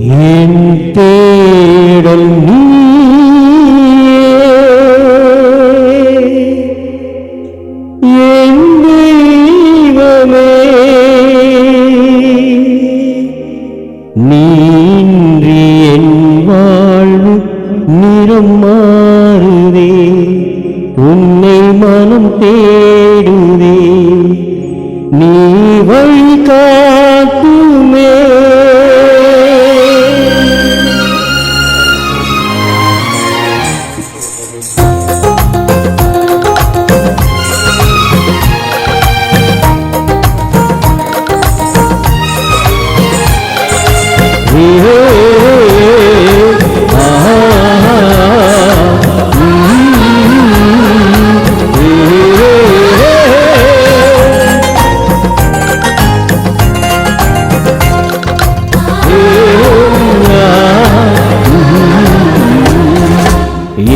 என் தேடல் நீயே. என் தெய்வமே.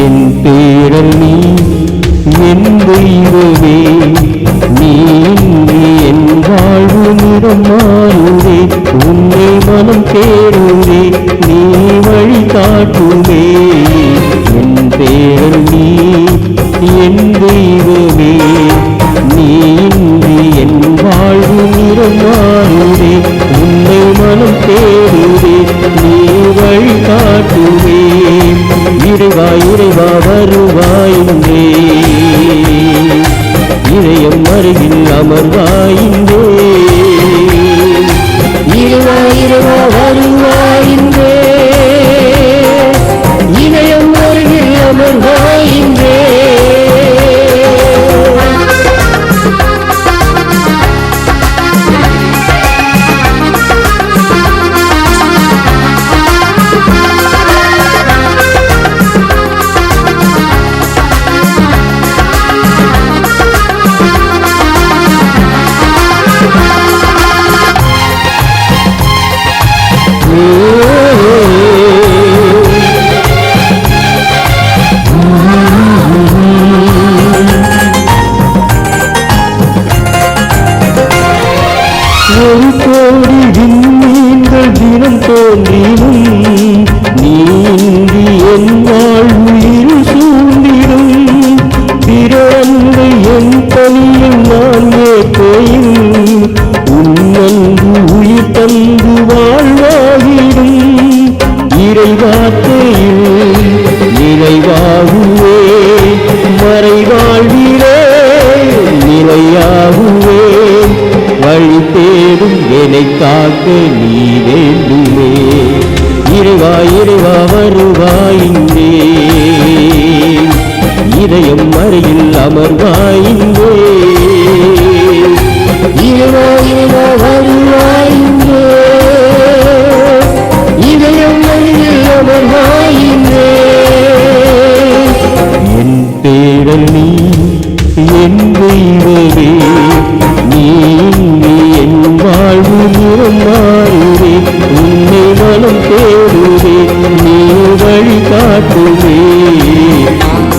என் பேரல் நீ என் தெய்வமே நீ இன்றி என் வாழ்வு நிறம் மாறுதே உன்னை மனம் நீ வழி காட்டுமே என் பேரல் நீ என் தெய்வமே. நீ இன்றி என் வாழ்வு நிறம் உன்னை மனம் தேடுதே நீ வழி காட்டுவே இறைவா இறைவா வருவாயின்றே இதயம் அருகில் அமர்வாயின்றே இறைவா இறைவா வருவாயின்றே இதயம் ஒரு கோடி விண்மீன்கள் தினம் தோன்றினும் காக்க நீ வேண்டுமே. இருவா இருவா வருவாயின்றே இதயம் மறையில் அமர்வாயின்றே இருவா இருவா வருவாயின்றே இதயம் மறையில் அமர்வாயின்றே என் பேரல் நீ என் தெய்வமே வழி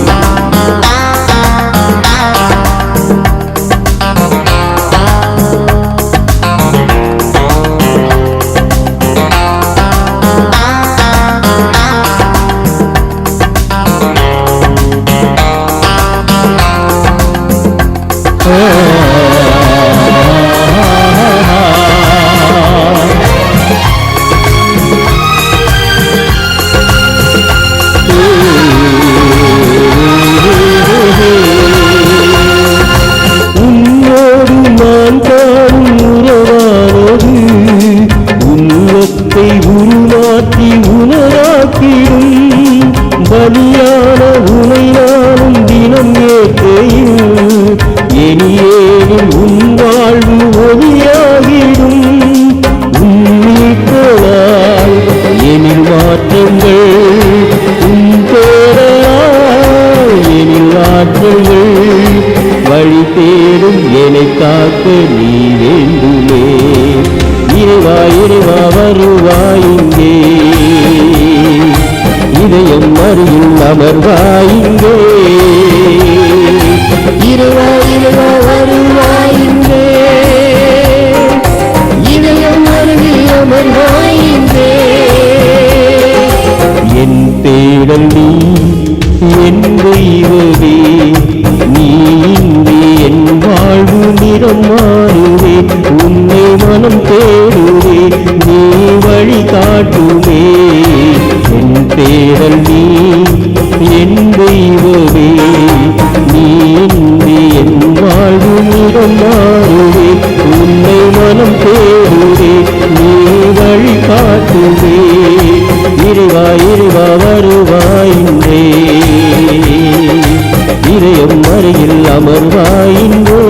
பலியான உனை நானும் தினம் ஏற்கையில். இனியேனும் உன் வாழ்வு ஒளியாகிடும். உன்னில் எனில் மாற்றங்கள் உன் பேரால் எனில் ஆற்றல்கள் வழி தேடும் என்னை காக்க நீ வேண்டுமே. இறைவா இறைவா வருவாயிங்கே இதயம் அருகில் அமர்வாயிங்கே இறைவா இறைவா வருவாயிங்கே இதயம் அருகில் அமர்வாயிங்கே என் தேடல் நீ என் தெய்வமே நீ இன்றி என் வாழ்வு நிறம் மாறுவே. உன்னை மனம் தேடுவே நீ வழி காட்டுவே தீர்ப்பே இறைவா இறைவா வருவாயின்றே இதயம் மறையில் அமர்வாயின்றே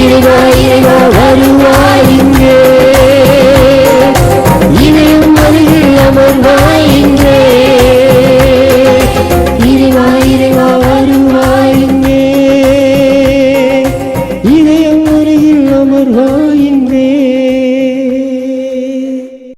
இறைவா இறைவா வருவாயின்றே இதயம் மறையில் அமர்வாயின்றே இறைவா